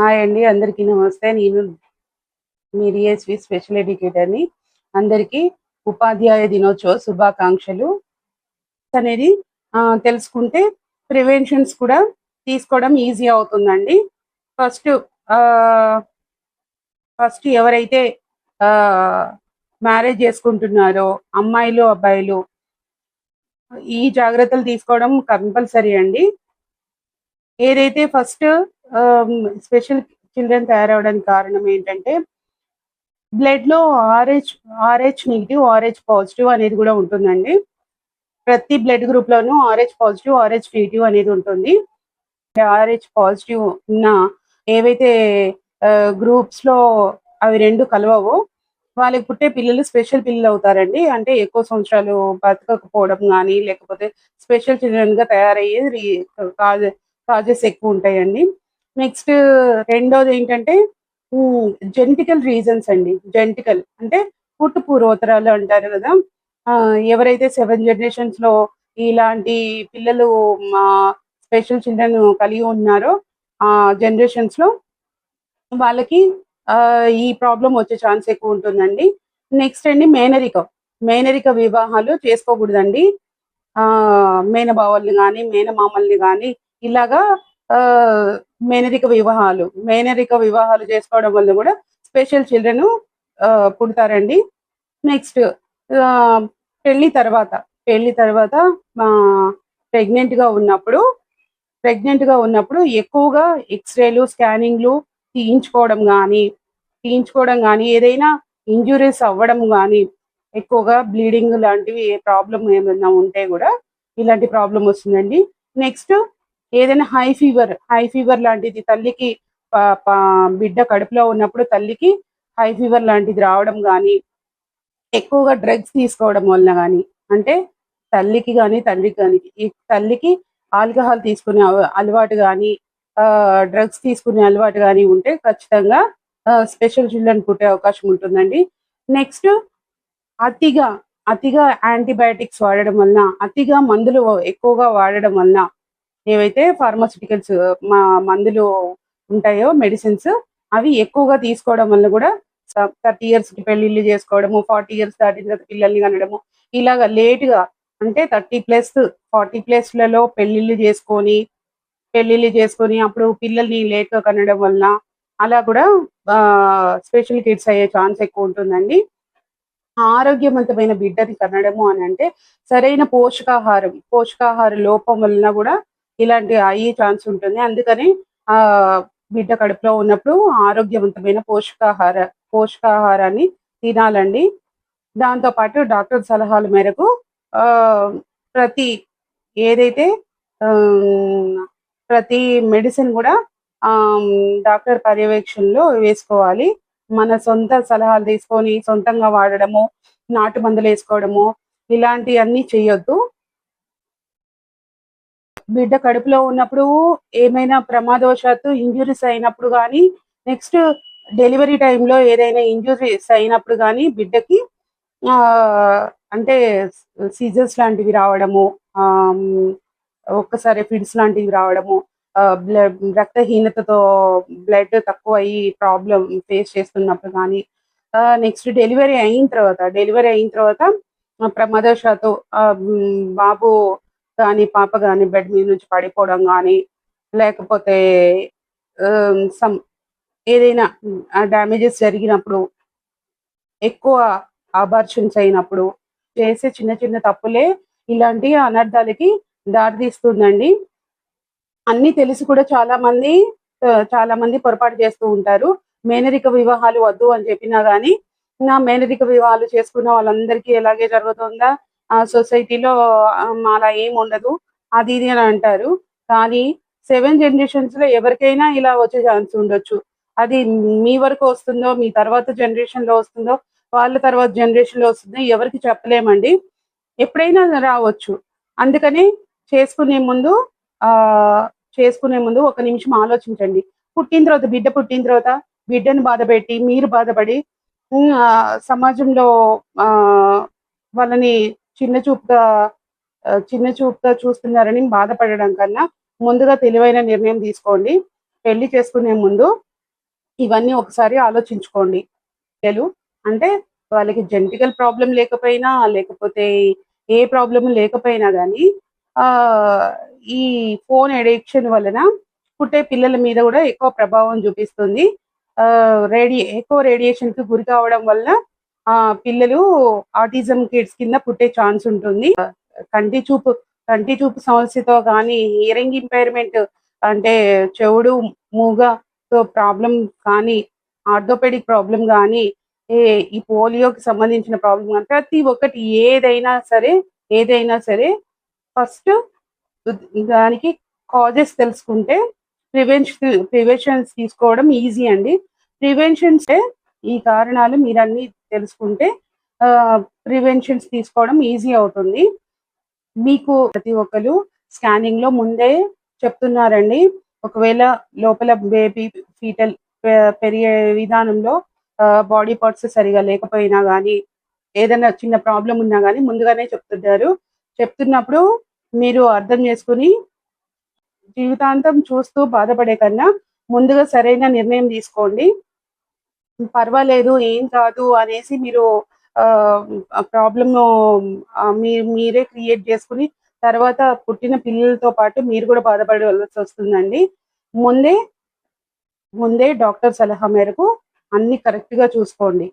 Hi అండి అందరికీ నమస్తే. నేను మీ డిఎస్వి స్పెషల్ ఎడ్యుకేటర్ని. అందరికీ ఉపాధ్యాయ దినోత్సవ శుభాకాంక్షలు. అనేది ఆ, తెలుసుకుంటే ప్రివెన్షన్స్ కూడా తీసుకోవడం ఈజీ అవుతుందండి. ఫస్ట్ ఫస్ట్ ఎవరైతే మ్యారేజ్ చేసుకుంటున్నారో అమ్మాయిలు అబ్బాయిలు ఈ జాగ్రత్తలు తీసుకోవడం కంపల్సరీ అండి. ఏదైతే ఫస్ట్ స్పెషల్ చిల్డ్రన్ తయారవడానికి కారణం ఏంటంటే బ్లడ్లో Rh Rh negative Rh positive అనేది కూడా ఉంటుందండి. ప్రతి బ్లడ్ గ్రూప్ లోనూ ఆర్హెచ్ పాజిటివ్ ఆర్హెచ్ నెగిటివ్ అనేది ఉంటుంది. ఆర్హెచ్ పాజిటివ్ ఉన్న ఏవైతే గ్రూప్స్లో అవి రెండు కలవవో వాళ్ళకి పుట్టే పిల్లలు స్పెషల్ పిల్లలు అవుతారండి. అంటే ఎక్కువ సంవత్సరాలు బతకకపోవడం కానీ లేకపోతే స్పెషల్ చిల్డ్రన్గా తయారయ్యేది కాదు కాజెస్ ఎక్కువ ఉంటాయండి. నెక్స్ట్ రెండోది ఏంటంటే జెంటికల్ రీజన్స్ అండి. జెంటికల్ అంటే పుట్టు పూర్వోత్తరాలు అంటారు కదా. ఆ, ఎవరైతే సెవెన్ జనరేషన్స్లో ఇలాంటి పిల్లలు మా స్పెషల్ చిల్డ్రన్ కలిగి ఉన్నారో ఆ జనరేషన్స్లో వాళ్ళకి ఆ, ఈ ప్రాబ్లం వచ్చే ఛాన్స్ ఎక్కువ ఉంటుందండి. నెక్స్ట్ అండి మేనరిక. మేనరిక వివాహాలు చేసుకోకూడదండి. ఆ మేనబావల్ని కానీ మేనమామల్ని కానీ ఇలాగా ఆ మేనరిక వివాహాలు మేనరిక వివాహాలు చేసుకోవడం వల్ల కూడా స్పెషల్ చిల్డ్రన్ పుడతారండి. నెక్స్ట్ పెళ్ళి తర్వాత పెళ్ళి తర్వాత ప్రెగ్నెంట్గా ఉన్నప్పుడు ప్రెగ్నెంట్గా ఉన్నప్పుడు ఎక్కువగా ఎక్స్రేలు స్కానింగ్లు తీయించుకోవడం కానీ తీయించుకోవడం కానీ ఏదైనా ఇంజురీస్ అవ్వడం కానీ ఎక్కువగా బ్లీడింగ్ లాంటివి ఏ ప్రాబ్లం ఏమైనా ఉంటే కూడా ఇలాంటి ప్రాబ్లం వస్తుందండి. నెక్స్ట్ ఏదైనా హై ఫీవర్ హై ఫీవర్ లాంటిది తల్లికి బిడ్డ కడుపులో ఉన్నప్పుడు తల్లికి హై ఫీవర్ లాంటిది రావడం కానీ ఎక్కువగా డ్రగ్స్ తీసుకోవడం వలన కానీ అంటే తల్లికి కానీ తండ్రికి కానీ తల్లికి ఆల్కహాల్ తీసుకునే అలవాటు కానీ డ్రగ్స్ తీసుకునే అలవాటు కానీ ఉంటే ఖచ్చితంగా స్పెషల్ చిల్డ్రన్ పుట్టే అవకాశం ఉంటుందండి. నెక్స్ట్ అతిగా అతిగా యాంటీబయాటిక్స్ వాడడం వలన అతిగా మందులు ఎక్కువగా వాడడం వలన ఏవైతే ఫార్మాసిటికల్స్ మా మందులు ఉంటాయో మెడిసిన్స్ అవి ఎక్కువగా తీసుకోవడం వల్ల కూడా థర్టీ ఇయర్స్కి చేసుకోవడము ఫార్టీ ఇయర్స్ దాటిన తర్వాత పిల్లల్ని కనడము ఇలాగ లేట్గా అంటే థర్టీ ప్లస్ ఫార్టీ ప్లస్లలో లలో చేసుకొని పెళ్ళిళ్ళు చేసుకొని అప్పుడు పిల్లల్ని లేట్గా కనడం వల్ల అలా కూడా స్పెషల్ కిడ్స్ అయ్యే ఛాన్స్ ఎక్కువ ఉంటుందండి. ఆరోగ్యవంతమైన బిడ్డని కనడము అని అంటే సరైన పోషకాహారం పోషకాహార లోపం వలన కూడా ఇలాంటి అయ్యే ఛాన్స్ ఉంటుంది. అందుకని ఆ బిడ్డ కడుపులో ఉన్నప్పుడు ఆరోగ్యవంతమైన పోషకాహార పోషకాహారాన్ని తినాలండి. దాంతో పాటు డాక్టర్ సలహాల మేరకు ఆ ప్రతి ఏదైతే ప్రతి మెడిసిన్ కూడా ఆ డాక్టర్ పర్యవేక్షణలో వేసుకోవాలి. మన సొంత సలహాలు తీసుకొని సొంతంగా వాడడము నాటు మందులు వేసుకోవడము ఇలాంటివన్నీ చేయొద్దు. బిడ్డ కడుపులో ఉన్నప్పుడు ఏమైనా ప్రమాదవశాత్తు ఇంజురీస్ అయినప్పుడు కానీ నెక్స్ట్ డెలివరీ టైంలో ఏదైనా ఇంజురీస్ అయినప్పుడు కానీ బిడ్డకి ఆ, అంటే సీజర్స్ లాంటివి రావడము ఒక్కసారి ఫిడ్స్ లాంటివి రావడము బ్లడ్ రక్తహీనతతో బ్లడ్ తక్కువ అయ్యి ప్రాబ్లం ఫేస్ చేస్తున్నప్పుడు కానీ నెక్స్ట్ డెలివరీ అయిన తర్వాత డెలివరీ అయిన తర్వాత ప్రమాదవశాత్తు బాబు కానీ పాప కానీ బెడ్ మీద నుంచి పడిపోవడం కానీ లేకపోతే సమ్ ఏదైనా డ్యామేజెస్ జరిగినప్పుడు ఎక్కువ అబార్షన్స్ అయినప్పుడు చేసే చిన్న చిన్న తప్పులే ఇలాంటి అనర్థాలకి దారితీస్తుందండి. అన్ని తెలిసి కూడా చాలా మంది చాలా మంది పొరపాటు చేస్తూ ఉంటారు. మేనరిక వివాహాలు వద్దు అని చెప్పినా గానీ నా మేనరిక వివాహాలు చేసుకున్న వాళ్ళందరికీ ఎలాగే జరుగుతుందా? సొసైటీలో అలా ఏం ఉండదు. అది ఇది అని అంటారు. కానీ సెవెన్ జనరేషన్స్లో ఎవరికైనా ఇలా వచ్చే ఛాన్స్ ఉండొచ్చు. అది మీ వరకు వస్తుందో మీ తర్వాత జనరేషన్లో వస్తుందో వాళ్ళ తర్వాత జనరేషన్లో వస్తుందో ఎవరికి చెప్పలేమండి. ఎప్పుడైనా రావచ్చు. అందుకని చేసుకునే ముందు ఆ చేసుకునే ముందు ఒక నిమిషం ఆలోచించండి. పుట్టిన తర్వాత బిడ్డ పుట్టిన తర్వాత బిడ్డను బాధపెట్టి మీరు బాధపడి సమాజంలో ఆ వాళ్ళని చిన్న చూపుగా చిన్న చూపుగా చూస్తున్నారని బాధపడడం కన్నా ముందుగా తెలివైన నిర్ణయం తీసుకోండి. పెళ్ళి చేసుకునే ముందు ఇవన్నీ ఒకసారి ఆలోచించుకోండి. పిల్లలు అంటే వాళ్ళకి జెంటికల్ ప్రాబ్లం లేకపోయినా లేకపోతే ఏ ప్రాబ్లం లేకపోయినా కానీ ఆ ఈ ఫోన్ ఎడిక్షన్ వలన పుట్టే పిల్లల మీద కూడా ఎక్కువ ప్రభావం చూపిస్తుంది. ఆ రేడి ఎక్కువ రేడియేషన్కి గురి కావడం వల్ల పిల్లలు ఆటిజం కిడ్స్ కింద పుట్టే ఛాన్స్ ఉంటుంది. కంటి చూపు కంటి చూపు సమస్యతో కానీ హియరింగ్ ఇంపైర్మెంట్ అంటే చెవుడు మూగతో ప్రాబ్లం కానీ ఆర్థోపెడిక్ ప్రాబ్లం కానీ ఈ పోలియోకి సంబంధించిన ప్రాబ్లం కానీ ప్రతి ఒక్కటి ఏదైనా సరే ఏదైనా సరే ఫస్ట్ దానికి కాజెస్ తెలుసుకుంటే ప్రివెన్షన్ ప్రివెన్షన్స్ తీసుకోవడం ఈజీ అండి. ప్రివెన్షన్స్ ఈ కారణాలు మీరు అన్ని తెలుసుకుంటే ప్రివెన్షన్స్ తీసుకోవడం ఈజీ అవుతుంది. మీకు ప్రతి ఒక్కరు స్కానింగ్లో ముందే చెప్తున్నారండి. ఒకవేళ లోపల బేబీ ఫీటల్ పెరిగే విధానంలో బాడీ పార్ట్స్ సరిగా లేకపోయినా కానీ ఏదైనా చిన్న ప్రాబ్లం ఉన్నా కానీ ముందుగానే చెప్తున్నారు. చెప్తున్నప్పుడు మీరు అర్థం చేసుకుని జీవితాంతం చూస్తూ బాధపడే కన్నా ముందుగా సరైన నిర్ణయం తీసుకోండి. పర్వాలేదు ఏం కాదు అనేసి మీరు ప్రాబ్లమ్ మీరు మీరే క్రియేట్ చేసుకుని తర్వాత పుట్టిన పిల్లలతో పాటు మీరు కూడా బాధపడవలసి వస్తుందండి. ముందే ముందే డాక్టర్ సలహా మేరకు అన్ని కరెక్ట్గా చూసుకోండి.